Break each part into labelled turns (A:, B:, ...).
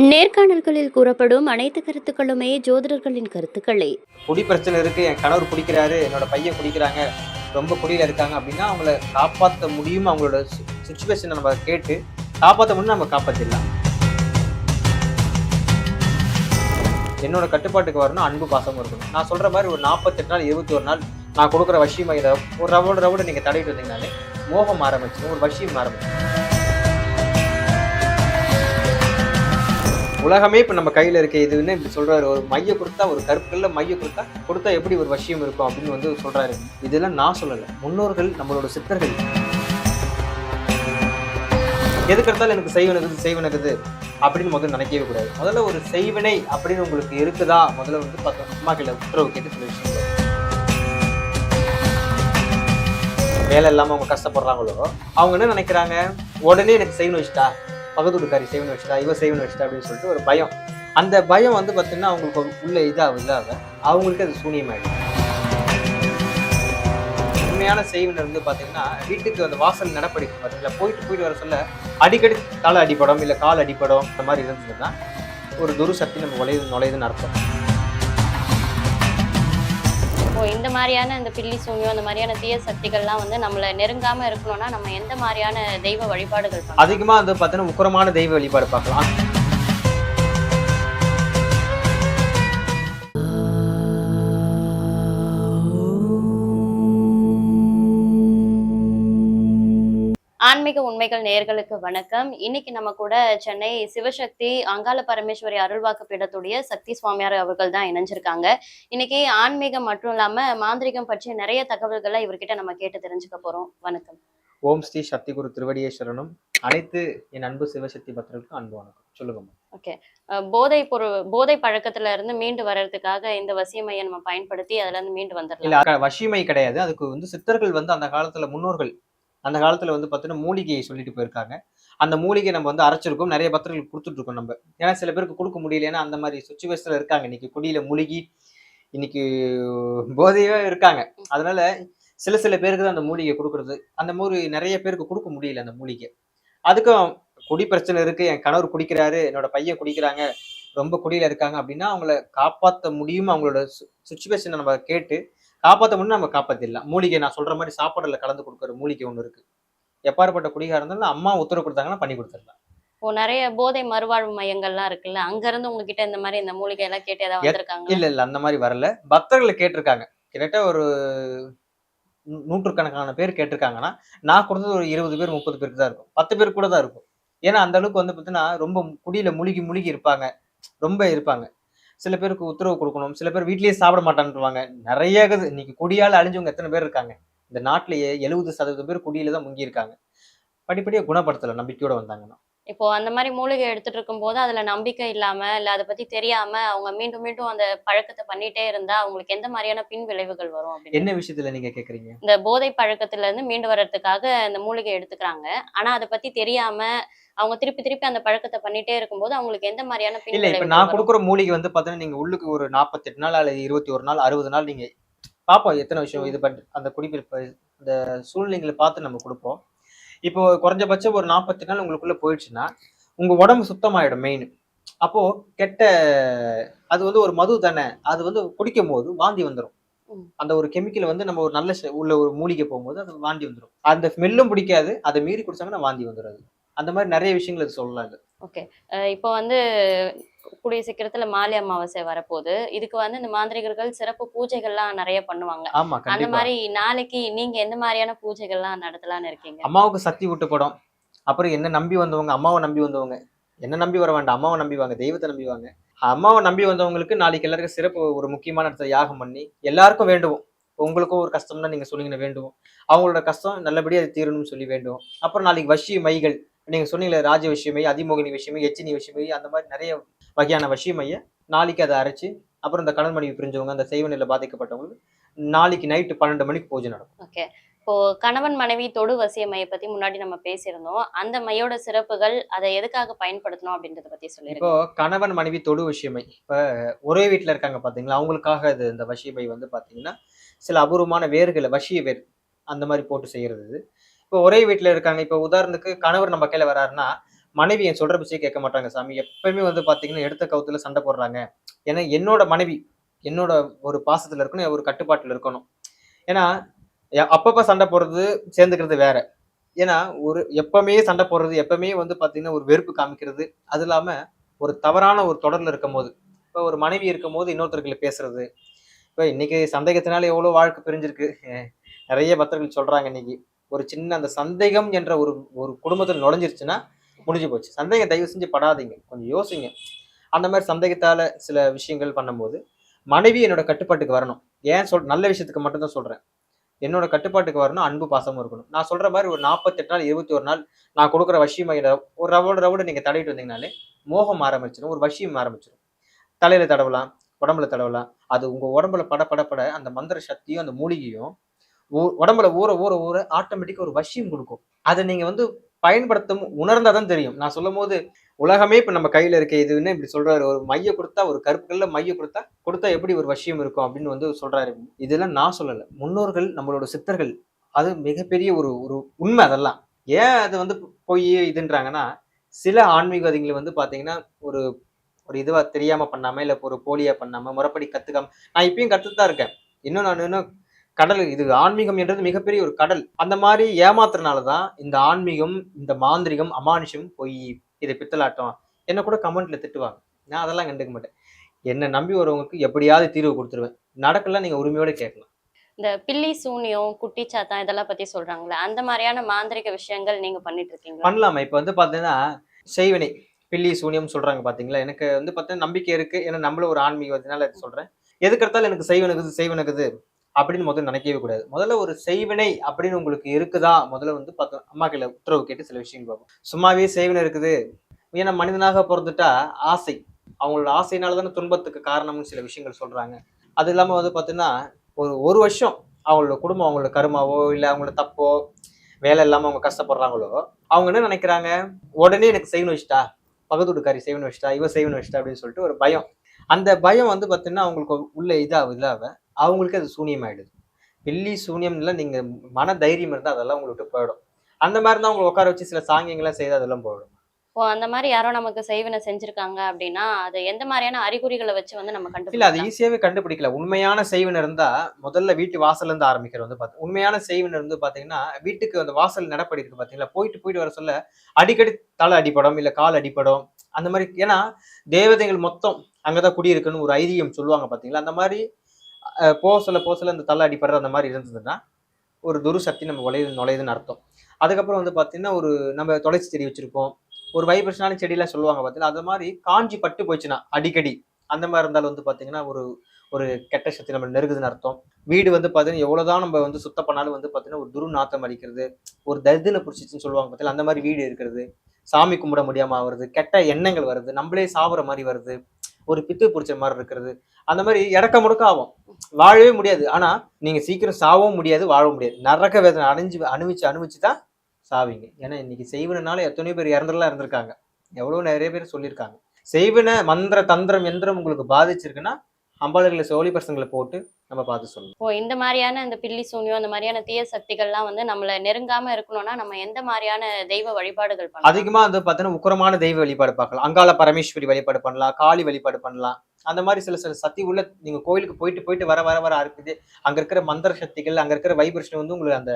A: நேர்காணல்களில் கூறப்படும் அனைத்து கருத்துக்களுமே ஜோதிடர்களின் கருத்துக்களே.
B: குடி பிரச்சனை இருக்கு. என் கணவர் குடிக்கிறாரு. என்னோட பையன் குடிக்கிறாங்க. ரொம்ப குடியில இருக்காங்க. அப்படின்னா அவங்கள காப்பாற்ற முடியும்? அவங்களோட சுச்சுவேஷனை நம்ம கேட்டு காப்பாற்ற முடியும் நம்ம காப்பாற்றிடலாம் என்னோட கட்டுப்பாட்டுக்கு வரணும். அன்பு பாசமும் இருக்கணும். நான் சொல்ற மாதிரி ஒரு நாற்பத்தெட்டு நாள் இருபத்தி ஒரு நாள் நான் கொடுக்குற வசியம் இதை ஒரு ரவோட ரவோட நீங்க தடவிட்டு வந்தீங்கனாலே மோகம் ஆரம்பிச்சு ஒரு வசியம் ஆரம்பிச்சு உலகமே இப்போ நம்ம கையில் இருக்க இதுன்னு இப்படி சொல்கிறாரு ஒரு மைய கொடுத்தா ஒரு கருப்புகளில் மைய கொடுத்தா கொடுத்தா எப்படி ஒரு வசியம் இருக்கும் அப்படின்னு வந்து சொல்கிறாரு இதெல்லாம் நான் சொல்லலை. முன்னோர்கள் நம்மளோட சித்தர்கள். எதுக்கு எடுத்தாலும் எனக்கு செய்வனகுது செய்வனகுது அப்படின்னு முதல்ல நினைக்கவே கூடாது. முதல்ல ஒரு செய்வினை அப்படின்னு உங்களுக்கு இருக்குதா? முதல்ல வந்து பார்த்தோம் அம்மா கையில உத்தரவு கேட்டு சில விஷயங்கள். வேலை இல்லாமல் அவங்க கஷ்டப்படுறாங்களோ அவங்க என்ன நினைக்கிறாங்க? உடனே எனக்கு செய்யணும் வச்சுட்டா பக்கத்து வீட்டுக்காரி வச்சுட்டா இவ செய்வன வச்சுட்டா அப்படின்னு சொல்லிட்டு ஒரு பயம். அந்த பயம் வந்து பார்த்தீங்கன்னா அவங்களுக்கு உள்ள இதாக இதாக அவங்களுக்கு அது சூனியமாயிடும். உண்மையான செய்வினர் வந்து பார்த்தீங்கன்னா வீட்டுக்கு அந்த வாசல் நடப்படி பார்த்தீங்களா போயிட்டு போயிட்டு வர சொல்ல அடிக்கடி தலை அடிப்படம் இல்லை கால் அடிப்படம் இந்த மாதிரி இருந்ததுன்னா ஒரு துருசக்தி நம்ம உழையுது நுழையுதுன்னு அர்த்தம்.
C: ஸோ இந்த மாதிரியான இந்த பில்லி சூன்யம் அந்த மாதிரியான தீய சக்திகள்லாம் வந்து நம்மளை நெருங்காம இருக்கணும்னா நம்ம எந்த மாதிரியான தெய்வ வழிபாடுகள்
B: அதிகமாக வந்து பார்த்தீங்கன்னா உக்கரமான தெய்வ வழிபாடு பார்க்கலாம்.
C: ஆன்மீக உண்மைகள் நேயர்களுக்கு வணக்கம். இன்னைக்கு நம்ம கூட சென்னை சிவசக்தி அங்காள பரமேஸ்வரி அருள்வாக்கு பீடத்துடைய சக்தி சுவாமியார் அவர்கள் தான் இணைஞ்சிருக்காங்க. இன்னைக்கு ஆன்மீகம் மட்டும் இல்லாம மாந்திரிகம் பற்றிய நிறைய தகவல்களை இவர்கிட்ட நம்ம கேட்டு தெரிஞ்சுக்க போறோம். வணக்கம்.
B: ஓம் ஸ்ரீ சக்தி குரு திருவடியே சரணம் அனைத்து என் அன்பு சிவசக்தி பக்தர்களுக்கும் அன்பு வணக்கம். சொல்லுங்கம்மா
C: அஹ் போதை பொருள் போதை பழக்கத்துல இருந்து மீண்டு வர்றதுக்காக இந்த வசியமையை நம்ம பயன்படுத்தி அதுல இருந்து மீண்டு வந்துடலாம்.
B: வசிமை கிடையாது. அதுக்கு வந்து சித்தர்கள் வந்து அந்த காலத்துல முன்னோர்கள் அந்த காலத்தில் வந்து பார்த்தீங்கன்னா மூலிகையை சொல்லிட்டு போயிருக்காங்க. அந்த மூலிகை நம்ம வந்து அரைச்சிருக்கோம். நிறைய பக்தர்களுக்கு கொடுத்துட்டு இருக்கோம் நம்ம. ஏன்னா சில பேருக்கு கொடுக்க முடியல. ஏன்னா அந்த மாதிரி சுச்சுவேஷன்ல இருக்காங்க. இன்னைக்கு குடியில மூலிகி இன்னைக்கு போதையே இருக்காங்க. அதனால சில சில பேருக்கு தான் அந்த மூலிகை கொடுக்கறது. அந்த மாதிரி நிறைய பேருக்கு கொடுக்க முடியல அந்த மூலிகை. அதுக்கும் குடி பிரச்சனை இருக்கு. என் கணவர் குடிக்கிறாரு. என்னோட பையன் குடிக்கிறாங்க. ரொம்ப குடியில இருக்காங்க. அப்படின்னா அவங்கள காப்பாற்ற முடியும்? அவங்களோட சுச்சுவேஷனை நம்ம கேட்டு காப்பாற்ற முடியும் நம்ம காப்பாத்திடலாம். மூலிகை நான் சொல்ற மாதிரி சாப்பாடுல கலந்து கொடுக்குற மூலிகை ஒன்று இருக்கு. எப்பாற்பட்ட குடிகாரம் இருந்தாலும் அம்மா உத்தரவு கொடுத்தாங்கன்னா பண்ணி கொடுத்துடலாம்.
C: இப்போ நிறைய போதை மறுவாழ்வு மையங்கள்லாம் இருக்குல்ல? அங்க இருந்து உங்ககிட்ட இந்த மாதிரி இந்த மூலிகை எல்லாம் கேட்டு ஏதாவது வந்திருக்காங்க
B: இல்ல இல்ல அந்த மாதிரி வரல. பக்தர்களை கேட்டிருக்காங்க. கிட்டத்தட்ட ஒரு நூற்றுக்கணக்கான பேர் கேட்டிருக்காங்கன்னா நான் கொடுத்தது ஒரு இருபது பேர் முப்பது பேருக்கு தான் இருக்கும். பத்து பேர் கூட தான் இருக்கும். ஏன்னா அந்த அளவுக்கு வந்து பார்த்தீங்கன்னா ரொம்ப குடியில முழுகி முழுகி இருப்பாங்க. ரொம்ப இருப்பாங்க. சில பேருக்கு உத்தரவு கொடுக்கணும் சில பேர் வீட்லயே சாப்பிட மாட்டான்ட்டுருவாங்க நிறைய இன்னைக்கு குடியால அழிஞ்சவங்க எத்தனை பேர் இருக்காங்க? இந்த நாட்டிலேயே எழுபது சதவீதம் பேர் குடியில தான் முங்கி இருக்காங்க. படிப்படியா குணப்படுத்தல நம்பிக்கையோட வந்தாங்கன்னா.
C: இப்போ அந்த மாதிரி மூலிகை எடுத்துட்டு இருக்கும்போது அதுல நம்பிக்கை இல்லாம இல்ல அதை பத்தி தெரியாம அவங்க மீண்டும் மீண்டும் அந்த பழக்கத்தை பண்ணிட்டே இருந்தா அவங்களுக்கு எந்த மாதிரியான பின் விளைவுகள் வரும்
B: என்ன விஷயத்துல நீங்க கேக்குறீங்க?
C: இந்த போதை பழக்கத்துல இருந்து மீண்டு வர்றதுக்காக இந்த மூலிகை எடுத்துக்கிறாங்க. ஆனா அதை பத்தி தெரியாம அவங்க திருப்பி திருப்பி அந்த பழக்கத்தை பண்ணிட்டே இருக்கும்போது அவங்களுக்கு எந்த மாதிரியான
B: இல்ல இப்ப நான்? கொடுக்குற மூலிகை வந்து பாத்தீங்கன்னா நீங்க உள்ளுக்கு ஒரு நாற்பத்தெட்டு நாள் அல்லது இருபத்தி ஒரு நாள் அறுபது நாள் நீங்க பார்ப்போம் எத்தனை விஷயம் இது பண் அந்த குடிப்பிடிப்பு இந்த சூழ்நிலைகளை பார்த்து நம்ம கொடுப்போம். இப்போ குறைஞ்சபட்சம் ஒரு நாற்பத்தி நாள் உங்களுக்குள்ள போயிடுச்சுன்னா உங்க உடம்பு சுத்தமாயிடும் மெயின் அப்போ கெட்ட அது வந்து ஒரு மது தானே அது வந்து குடிக்கும் போது வாந்தி வந்துடும். அந்த ஒரு கெமிக்கல் வந்து நம்ம ஒரு நல்ல உள்ள ஒரு மூலிகை போகும்போது அது வாந்தி வந்துடும் அந்த ஸ்மெல்லும் பிடிக்காது அதை மீறி குடிச்சாங்கன்னா வாந்தி வந்துடும் அந்த மாதிரி நிறைய விஷயங்கள் இது
C: அஹ் இப்போ வந்து கூடிய சீக்கிரத்துல மாலை அமாவாசை வரப்போகுது. இதுக்கு வந்து இந்த மாந்திரிகர்கள் சிறப்பு பூஜைகள்லாம் நிறைய பண்ணுவாங்க. அந்த மாதிரி நாளைக்கு நீங்க எந்த மாதிரியான பூஜைகள்லாம் நடத்தலாம்னு இருக்கீங்க?
B: அம்மாவுக்கு சக்தி விட்டு படம். அப்புறம் என்ன நம்பி வந்தவங்க அம்மாவை நம்பி வந்தவங்க. என்ன நம்பி வர வேண்டாம் அம்மாவை நம்பி வாங்க தெய்வத்தை நம்பி வாங்க. அம்மாவை நம்பி வந்தவங்களுக்கு நாளைக்கு எல்லாருக்கும் சிறப்பு ஒரு முக்கியமான இடத்துல யாகம் பண்ணி எல்லாருக்கும் வேண்டுவோம். உங்களுக்கும் ஒரு கஷ்டம்னா நீங்க சொன்னீங்கன்னா வேண்டுவோம். அவங்களோட கஷ்டம் நல்லபடியா அது தீரணும்னு சொல்லி வேண்டுவோம். அப்புறம் நாளைக்கு வஷிய மைகள். நீங்க சொன்னீங்களே ராஜ விஷயமை அதிமோகினி விஷயமை எச்சினி விஷயமை அந்த மாதிரி நிறைய வகையான வஷிய மைய நாளைக்கு அதை அரைச்சு அப்புறம் இந்த கணவன் மனைவி பிரிஞ்சவங்க அந்த செய்வனில பாதிக்கப்பட்டவங்களுக்கு நாளைக்கு நைட்டு பன்னெண்டு மணிக்கு பூஜை நடக்கும்.
C: ஓகே. இப்போ கணவன் மனைவி தொடு வசிய மையை பத்தி முன்னாடி நம்ம பேசியிருந்தோம். அந்த மையோட சிறப்புகள் அதை எதுக்காக பயன்படுத்தணும் அப்படின்றத பத்தி
B: இப்போ
C: சொல்லிருக்கோம்
B: கணவன் மனைவி தொடு விஷயமை இப்ப ஒரே வீட்ல இருக்காங்க பாத்தீங்களா? அவங்களுக்காக இது இந்த வசியமை வந்து பாத்தீங்கன்னா சில அபூர்வமான வேர்களை வசிய வேர் அந்த மாதிரி போட்டு செய்யறது இது. இப்போ ஒரே வீட்டில் இருக்காங்க. இப்போ உதாரணத்துக்கு கணவர் நம்ம கையில் வராருன்னா மனைவி என் சொல்ற பிச்சையே கேட்க மாட்டாங்க சாமி. எப்பவுமே வந்து பார்த்தீங்கன்னா எடுத்த கவுத்துல சண்டை போடுறாங்க. ஏன்னா என்னோட மனைவி என்னோட ஒரு பாசத்துல இருக்கணும் ஒரு கட்டுப்பாட்டில் இருக்கணும். ஏன்னா அப்பப்போ சண்டை போடுறது சேர்ந்துக்கிறது வேற. ஏன்னா ஒரு எப்பவுமே சண்டை போடுறது எப்பவுமே வந்து பார்த்தீங்கன்னா ஒரு வெறுப்பு காமிக்கிறது. அது இல்லாமல் ஒரு தவறான ஒரு தொடரில் இருக்கும் போது இப்போ ஒரு மனைவி இருக்கும் போது இன்னொருத்தர்களை பேசுறது. இப்போ இன்னைக்கு சந்தேகத்தினால எவ்வளோ வாழ்க்கை பிரிஞ்சிருக்கு. நிறைய பக்தர்கள் சொல்றாங்க இன்னைக்கு. ஒரு சின்ன அந்த சந்தேகம் என்ற ஒரு ஒரு குடும்பத்தில் நுழைஞ்சிருச்சுன்னா முடிஞ்சு போச்சு. சந்தேகம் தயவு செஞ்சு படாதீங்க. கொஞ்சம் யோசிங்க. அந்த மாதிரி சந்தேகத்தால சில விஷயங்கள் பண்ணும்போது மனைவி என்னோட கட்டுப்பாட்டுக்கு வரணும். ஏன் சொல் நல்ல விஷயத்துக்கு மட்டும்தான் சொல்றேன். என்னோட கட்டுப்பாட்டுக்கு வரணும் அன்பு பாசமும் இருக்கணும். நான் சொல்ற மாதிரி ஒரு நாற்பத்தெட்டு நாள் இருபத்தி ஒரு நாள் நான் கொடுக்குற வஷியமையில ஒரு ரவோட ரவோடு நீங்கள் தடவிட்டு வந்தீங்கனாலே மோகம் ஆரம்பிச்சிடும் ஒரு வஷியம் ஆரம்பிச்சிடும் தலையில தடவலாம் உடம்புல தடவலாம். அது உங்க உடம்புல பட பட பட அந்த மந்திர சக்தியும் அந்த மூலிகையும் உடம்புல ஊற ஊற ஊற ஆட்டோமேட்டிக்கா ஒரு வஷியம் கொடுக்கும். அதை நீங்க வந்து பயன்படுத்தும் உணர்ந்தாதான் தெரியும். நான் சொல்லும் போது உலகமே இப்ப நம்ம கையில இருக்க இதுன்னு இப்படி சொல்றாரு? ஒரு மைய கொடுத்தா ஒரு கருப்பு கல்ல மைய கொடுத்தா கொடுத்தா எப்படி ஒரு வசியம் இருக்கும் அப்படின்னு வந்து சொல்றாரு. இதெல்லாம் நான் சொல்லல. முன்னோர்கள் நம்மளோட சித்தர்கள். அது மிகப்பெரிய ஒரு ஒரு உண்மை அதெல்லாம். ஏன் அது வந்து போய் இதுன்றாங்கன்னா சில ஆன்மீகவாதிகளை வந்து பாத்தீங்கன்னா ஒரு ஒரு இதுவா தெரியாம பண்ணாம இல்ல ஒரு போலியா பண்ணாம முறைப்படி கத்துக்காம நான் இப்பயும் கத்துட்டு தான் இருக்கேன். இன்னும் நான் இன்னும் கடல் இது ஆன்மீகம் என்றது மிகப்பெரிய ஒரு கடல். அந்த மாதிரி ஏமாத்துறதுனாலதான் இந்த ஆன்மீகம் இந்த மாந்திரிகம் அமானுஷம் பொய் இது பித்தலாட்டம். என்ன கூட கமெண்ட்ல திட்டுவாங்க. நான் அதெல்லாம் கண்டுக்க மாட்டேன். என்னை நம்பி வரவங்களுக்கு எப்படியாவது தீர்வு கொடுத்துருவேன். நடக்கலாம் நீங்க உரிமையோட கேட்கலாம்.
C: இந்த பில்லி சூனியம் குட்டி சாத்தான் இதெல்லாம் பத்தி சொல்றாங்களே அந்த மாதிரியான மாந்திரிக விஷயங்கள் நீங்க பண்ணிட்டு இருக்கீங்களா?
B: பண்ணலாமா. இப்ப வந்து பாத்தீங்கன்னா செய்வினை பில்லி சூனியம் சொல்றாங்க பாத்தீங்களா? எனக்கு வந்து பார்த்தீங்கன்னா நம்பிக்கை இருக்கு. ஏன்னா நம்மளும் ஒரு ஆன்மீகத்தினால சொல்றேன். எதுக்கு எடுத்தாலும் எனக்கு செய்வனுக்குது செய்வனுக்குது. அப்படின்னு முதல்ல நினைக்கவே கூடாது. முதல்ல ஒரு செய்வினை அப்படின்னு உங்களுக்கு இருக்குதா? முதல்ல வந்து பார்த்தோம் அம்மா கையில் உத்தரவு கேட்டு சில விஷயங்கள் பார்ப்போம். சும்மாவே செய்வினை இருக்குது. ஏன்னா மனிதனாக பிறந்துட்டா ஆசை. அவங்களோட ஆசையினால தானே துன்பத்துக்கு காரணம்னு சில விஷயங்கள் சொல்கிறாங்க அது இல்லாமல் வந்து பார்த்தீங்கன்னா ஒரு ஒரு வருஷம் அவங்களோட குடும்பம் அவங்களோட கருமாவோ இல்லை அவங்களோட தப்போ வேலை இல்லாமல் அவங்க கஷ்டப்படுறாங்களோ அவங்க என்ன நினைக்கிறாங்க? உடனே எனக்கு செய்வனு வச்சுட்டா பக்கத்து வீட்டுக்காரி செய்யணும் வச்சுட்டா இவன் செய்யணும் வச்சுட்டா அப்படின்னு சொல்லிட்டு ஒரு பயம். அந்த பயம் வந்து பார்த்தீங்கன்னா அவங்களுக்கு உள்ள இதாக இல்லாமல் அவங்களுக்கு அது சூனியமாயிடுது. பில்லி சூனியம்ல நீங்க மன தைரியம் இருந்தால் அதெல்லாம் உங்களுக்கு போயிடும். அந்த மாதிரி தான் உங்களை உட்கார வச்சு சில சாங்கியங்கள்லாம் செய்து அதெல்லாம் போயிடும்.
C: ஓ அந்த மாதிரி யாரோ நமக்கு செய்வினை செஞ்சிருக்காங்க அப்படின்னா அது எந்த மாதிரியான அறிகுறிகளை வச்சு வந்து நம்ம
B: இல்ல அது ஈஸியாவே கண்டுபிடிக்கல. உண்மையான செய்வினை இருந்தா முதல்ல வீட்டு வாசல்ல இருந்து ஆரம்பிக்கிறது வந்து பாத்து உண்மையான செய்வினை இருந்து பாத்தீங்கன்னா வீட்டுக்கு அந்த வாசல் நடப்படி இருக்கு பாத்தீங்களா? போயிட்டு போயிட்டு வர சொல்ல அடிக்கடி தலை அடிப்படும் இல்ல கால் அடிப்படும் அந்த மாதிரி ஏன்னா தேவதைகள் மொத்தம் அங்கதான் குடியிருக்குன்னு ஒரு ஐதீகம் சொல்லுவாங்க பாத்தீங்களா? அந்த மாதிரி போக சொல்ல போக சொல்ல அந்த தலை அடிப்படுற அந்த மாதிரி இருந்ததுன்னா ஒரு துரு சக்தி நம்ம உழையுது நுழையுதுன்னு அர்த்தம். அதுக்கப்புறம் வந்து பார்த்தீங்கன்னா ஒரு நம்ம தொலைச்சி செடி வச்சிருப்போம். ஒரு வைப்ரேஷனாலும் செடியெலாம் சொல்லுவாங்க பார்த்தீங்கன்னா அது மாதிரி காஞ்சி பட்டு போச்சுன்னா அடிக்கடி அந்த மாதிரி இருந்தாலும் வந்து பார்த்தீங்கன்னா ஒரு ஒரு கெட்ட சக்தி நம்ம நெருங்குதுன்னு அர்த்தம். வீடு வந்து பார்த்தீங்கன்னா எவ்வளோதான் நம்ம வந்து சுத்தம் பண்ணாலும் வந்து பார்த்தீங்கன்னா ஒரு துரு நாத்தம் அடிக்கிறது ஒரு தரிதின பிடிச்சிச்சுன்னு சொல்லுவாங்க பார்த்தீங்கன்னா அந்த மாதிரி வீடு இருக்கிறது சாமி கும்பிட முடியாமல் வருது கெட்ட எண்ணங்கள் வருது நம்மளே சாப்பிட்ற மாதிரி வருது. ஒரு பித்து பிடிச்ச மாதிரி இருக்கிறது. அந்த மாதிரி இடக்க முடக்க ஆகும். வாழவே முடியாது. ஆனா நீங்க சீக்கிரம் சாவவும் முடியாது வாழவும் முடியாது. நரக்க வேதனை அணிஞ்சு அனுபவிச்சு அனுபவிச்சு தான் சாவீங்க. ஏன்னா இன்னைக்கு செய்வனால எத்தனையோ பேர் இறந்துலாம் இருந்திருக்காங்க. எவ்வளவு நிறைய பேர் சொல்லியிருக்காங்க. செய்வன மந்திர தந்திரம் எந்திரம் உங்களுக்கு பாதிச்சிருக்குன்னா அம்பாளர்களை சோழி பசங்களை போட்டு நம்ம பார்த்து சொல்லணும்.
C: ஓ இந்த மாதிரியான இந்த பில்லி சூனியம் இந்த மாதிரியான தீய சக்திகள்லாம் வந்து நம்மள நெருங்காம இருக்கணும்னா நம்ம எந்த மாதிரியான தெய்வ வழிபாடுகள் பண்ணலாம்?
B: அதிகமா வந்து பார்த்தீங்கன்னா உக்கிரமான தெய்வ வழிபாடு பார்க்கலாம். அங்காள பரமேஸ்வரி வழிபாடு பண்ணலாம் காளி வழிபாடு பண்ணலாம். அந்த மாதிரி சில சில சக்தி உள்ள நீங்க கோயிலுக்கு போயிட்டு போயிட்டு வர வர வர இருக்குது அங்க இருக்கிற மந்திர சக்திகள் அங்க இருக்கிற வைப்ரேஷன் வந்து உங்களுக்கு அந்த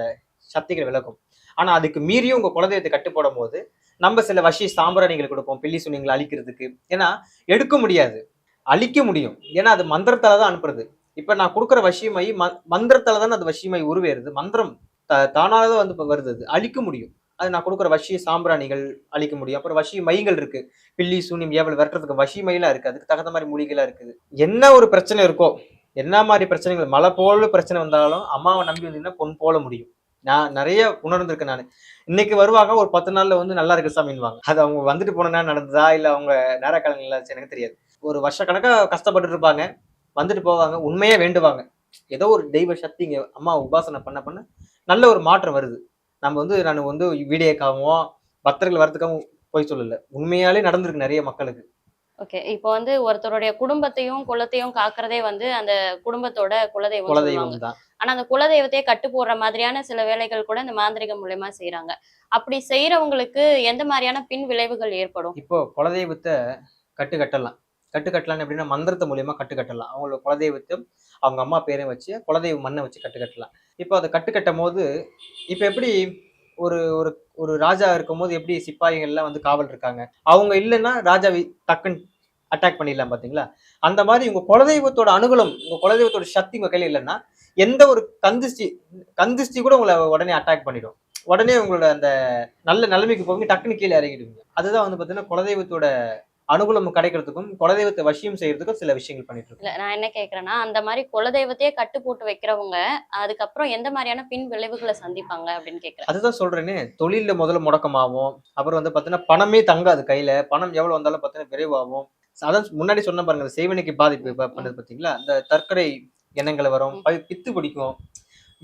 B: சக்திகள் விளக்கும் ஆனா அதுக்கு மீறியும் உங்க குலதெய்வத்தை கட்டு போடும் போது நம்ம சில வசி சாம்பிராணிகள் கொடுப்போம் பில்லி சுனிங்களை அழிக்கிறதுக்கு. ஏன்னா எடுக்க முடியாது. அழிக்க முடியும். ஏன்னா அது மந்திரத்தால் தான் அனுப்புறது. இப்போ நான் கொடுக்குற வசியமை ம- மந்திரத்தால் தானே அது வசியமை உருவேறுது. மந்திரம் த- தானாக தான் வந்து வருது அது. அழிக்க முடியும். அது நான் கொடுக்குற வசிய சாம்பிராணிகள் அழிக்க முடியும். அப்புறம் வசிய மைகள் இருக்கு. பில்லி சூனியம் ஏவல் விரட்டுறதுக்கு வசி மயிலா இருக்கு. அதுக்கு தகுந்த மாதிரி மூலிகைலாம் இருக்குது. என்ன ஒரு பிரச்சனை இருக்கோ என்ன மாதிரி பிரச்சனைகள் மழை போல பிரச்சனை வந்தாலும் அம்மாவை நம்பி வந்தீங்கன்னா பொன் போல முடியும். நான் நிறைய உணர்ந்திருக்கேன் நான். இன்னைக்கு வருவாங்க ஒரு பத்து நாள்ல வந்து நல்லா இருக்கு சாமின்வாங்க அது அவங்க வந்துட்டு போனா நடந்ததா இல்ல அவங்க நேர காலங்களா எனக்கு தெரியாது. ஒரு வருஷ கணக்கா கஷ்டப்பட்டு இருப்பாங்க வந்துட்டு போவாங்க உண்மையா வேண்டுவாங்க. ஏதோ ஒரு தெய்வ சக்தி இங்க அம்மா உபாசனை பண்ண பண்ண நல்ல ஒரு மாற்றம் வருது. நம்ம வந்து நான் வந்து வீடியோக்காகவும் பக்தர்கள் வரதுக்காகவும் போய் சொல்லல. உண்மையாலே நடந்திருக்கு நிறைய மக்களுக்கு.
C: ஓகே. இப்போ வந்து ஒருத்தருடைய குடும்பத்தையும் குலத்தையும் காக்குறதே வந்து அந்த குடும்பத்தோட குலதெய்வம்
B: குலதெய்வம் தான்
C: ஆனா அந்த குலதெய்வத்தையே கட்டு போடுற மாதிரியான சில வேலைகள் கூட இந்த மாந்திரிகம் மூலியமா செய்றாங்க. அப்படி செய்யறவங்களுக்கு எந்த மாதிரியான பின் விளைவுகள் ஏற்படும்?
B: இப்போ குலதெய்வத்தை கட்டு கட்டலாம். கட்டு கட்டலாம் எப்படின்னா மந்திரத்தை மூலியமா கட்டு கட்டலாம் அவங்களோட குலதெய்வத்தையும் அவங்க அம்மா பேரையும் வச்சு குலதெய்வ மண்ணை வச்சு கட்டு கட்டலாம் இப்போ அதை கட்டு கட்டும் போது இப்போ எப்படி ஒரு ஒரு ஒரு ராஜா இருக்கும்போது எப்படி சிப்பாய்கள்லாம் வந்து காவல் இருக்காங்க? அவங்க இல்லைன்னா ராஜாவை டக்குன்னு அட்டாக் பண்ணிடலாம் பார்த்தீங்களா? அந்த மாதிரி உங்கள் குலதெய்வத்தோட அனுகூலம் உங்கள் குலதெய்வத்தோட சக்தி உங்கள் கையில் இல்லைன்னா எந்த ஒரு கந்திஷ்டி கந்திஷ்டி கூட உங்களை உடனே அட்டாக் பண்ணிடும். உடனே உங்களோட அந்த நல்ல நிலைமைக்கு போவீங்க டக்குன்னு கீழே இறங்கிடுவீங்க. அதுதான் வந்து பார்த்தீங்கன்னா குலதெய்வத்தோட அனுகூலம் கிடைக்கிறதுக்கும் குலதெய்வத்தை வசியம் செய்யறதுக்கும் சில விஷயங்கள் பண்ணிட்டு இருக்கோம்
C: நான் என்ன கேக்குறேன்னா அந்த மாதிரி குலதெய்வத்தையே கட்டு போட்டு வைக்கிறவங்க அதுக்கப்புறம் எந்த மாதிரியான பின் விளைவுகளை சந்திப்பாங்க அப்படின்னு கேக்குறேன்.
B: அதுதான் சொல்றேனே தொழில்ல முதல்ல முடக்கமாகும். அப்புறம் வந்து பாத்தீங்கன்னா பணமே தங்காது கையில பணம் எவ்வளவு வந்தாலும் பாத்தீங்கன்னா விரைவாகும். அதான் முன்னாடி சொன்ன பாருங்க செய்வனைக்கு பாதிப்பு பண்ணது பாத்தீங்களா? அந்த தற்கொலை எண்ணங்கள் வரும் பித்து பிடிக்கும்.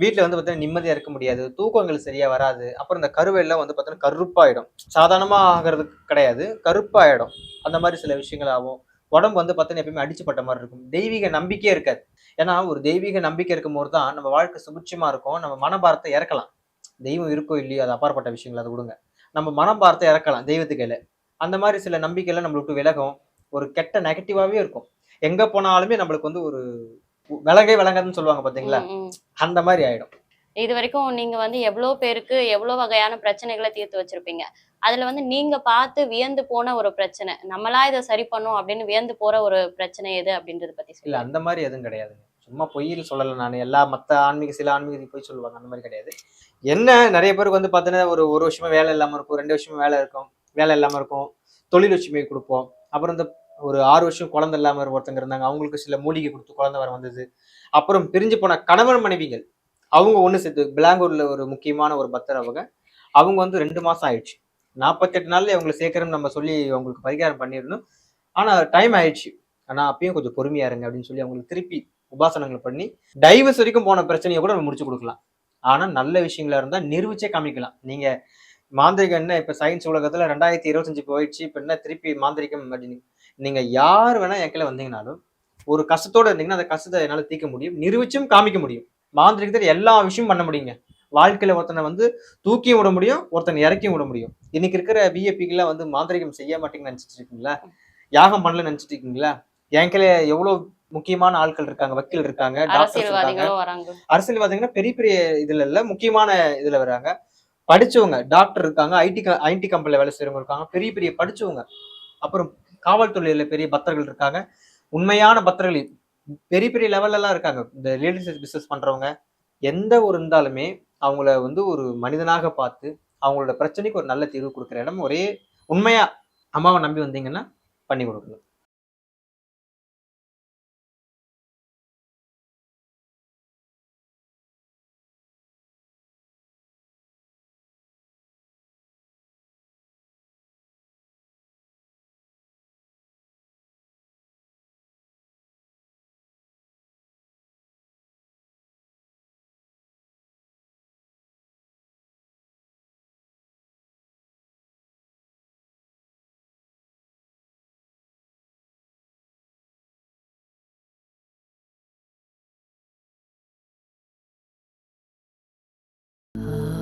B: வீட்டில் வந்து பார்த்தீங்கன்னா நிம்மதியாக இருக்க முடியாது தூக்கங்கள் சரியாக வராது. அப்புறம் இந்த கருவெல்லாம் வந்து பார்த்தீங்கன்னா கருப்பாயிடும். சாதாரணமாக ஆகிறது கிடையாது கருப்பாயிடும். அந்த மாதிரி சில விஷயங்கள் ஆகும் உடம்பு வந்து பார்த்தீங்கன்னா எப்பயுமே அடிச்சுப்பட்ட மாதிரி இருக்கும். தெய்வீக நம்பிக்கையே இருக்காது. ஏன்னா ஒரு தெய்வீக நம்பிக்கை இருக்கும் போது தான் நம்ம வாழ்க்கை சுபிட்சமாக இருக்கும். நம்ம மனபாரத்தை இறக்கலாம். தெய்வம் இருக்கோ இல்லையோ அது அப்பாற்பட்ட விஷயங்கள் அதை கொடுங்க. நம்ம மனபாரத்தை இறக்கலாம் தெய்வத்துக்கையில் அந்த மாதிரி சில நம்பிக்கையெல்லாம் நம்மளுக்கு விலகும். ஒரு கெட்ட நெகட்டிவாகவே இருக்கும். எங்கே போனாலுமே நம்மளுக்கு வந்து ஒரு விலகே விளங்காதுன்னு சொல்லுவாங்க பாத்தீங்களா. அந்த மாதிரி ஆயிடும்.
C: இது வரைக்கும் நீங்க வந்து எவ்வளவு பேருக்கு எவ்வளவு வகையான பிரச்சனைகளை தீர்த்து வச்சிருப்பீங்க? அதுல வந்து நீங்க பார்த்து வியந்து போன ஒரு பிரச்சனை நம்மளா இதை சரி பண்ணோம் அப்படின்னு வியந்து போற ஒரு பிரச்சனை எது அப்படின்றத பத்தி
B: இல்ல அந்த மாதிரி எதுவும் கிடையாதுங்க. சும்மா பொய்யில் சொல்லலை நான். எல்லா மத்த ஆன்மீக சில ஆன்மீக போய் சொல்லுவாங்க அந்த மாதிரி கிடையாது. என்ன நிறைய பேருக்கு வந்து பார்த்தீங்கன்னா ஒரு ஒரு வருஷமா வேலை இல்லாம இருக்கும் ரெண்டு வருஷமா வேலை இருக்கும் வேலை இல்லாம இருக்கும் தொழில் வச்சுமை கொடுப்போம். அப்புறம் இந்த ஒரு ஆறு வருஷம் குழந்தை இல்லாம ஒருத்தங்க இருந்தாங்க. அவங்களுக்கு சில மூலிகை கொடுத்து குழந்தை வர வந்தது. அப்புறம் பிரிஞ்சு போன கணவன் மனைவிகள் அவங்க ஒன்று சேர்த்து பிளாங்கூர்ல ஒரு முக்கியமான ஒரு பக்தர் அவங்க. அவங்க வந்து ரெண்டு மாசம் ஆயிடுச்சு. நாற்பத்தெட்டு நாள்ல இவங்களை சேர்க்கறோம் நம்ம சொல்லி அவங்களுக்கு பரிகாரம் பண்ணிடணும். ஆனா டைம் ஆயிடுச்சு. ஆனா அப்பயும் கொஞ்சம் பொறுமையா இருங்க அப்படின்னு சொல்லி அவங்களுக்கு திருப்பி உபாசனங்கள் பண்ணி டைவர்ஸ் வரைக்கும் போன பிரச்சனையை கூட நம்ம முடிச்சு கொடுக்கலாம். ஆனா நல்ல விஷயங்களா இருந்தா நிரூபிச்சே காமிக்கலாம். நீங்க மாந்திரிகம் என்ன இப்ப சயின்ஸ் உலகத்துல ரெண்டாயிரத்தி இருபத்தஞ்சு போயிடுச்சு இப்ப என்ன திருப்பி மாந்திரிகம் அப்படின்னு நீங்க யார் வேணா என் கீழ வந்தீங்கனாலும் ஒரு கஷ்டத்தோட இருந்தீங்கன்னா அந்த கஷ்டத்தை என்னால தீர்க்க முடியும். நிரூபிச்சும் காமிக்க முடியும். மாந்திரிகத்தில் எல்லா விஷயமும் பண்ண முடியுங்க. வாழ்க்கையில ஒருத்தனை வந்து தூக்கியும் விட முடியும் ஒருத்தனை இறக்கியும் விட முடியும். இன்னைக்கு இருக்கிற பிஏபிக்கெல்லாம் வந்து மாந்திரிகம் செய்ய மாட்டீங்கன்னு நினைச்சிட்டு இருக்கீங்களா? யாகம் பண்ணலன்னு நினைச்சிட்டு இருக்கீங்களா? என் கீழ எவ்வளவு முக்கியமான ஆட்கள் இருக்காங்க வக்கீல் இருக்காங்க டாக்டர்ஸ் இருக்காங்க. அரசியல்வாதிங்கன்னா பெரிய பெரிய இதுல இல்ல முக்கியமான இதுல வராங்க. படிச்சவங்க டாக்டர் இருக்காங்க ஐடி ஐடி கம்பெனில வேலை செய்யறவங்க இருக்காங்க பெரிய பெரிய படிச்சவங்க. அப்புறம் காவல்துறையில் பெரிய பக்தர்கள் இருக்காங்க. உண்மையான பக்தர்கள் பெரிய பெரிய லெவல்லலாம் இருக்காங்க. இந்த ரியல் பிஸ்னஸ் பண்ணுறவங்க எந்த ஒரு இருந்தாலுமே அவங்கள வந்து ஒரு மனிதனாக பார்த்து அவங்களோட பிரச்சனைக்கு ஒரு நல்ல தீர்வு கொடுக்குற இடம் ஒரே உண்மையாக அம்மாவை நம்பி வந்தீங்கன்னா பண்ணி கொடுக்கணும்.
A: Uh...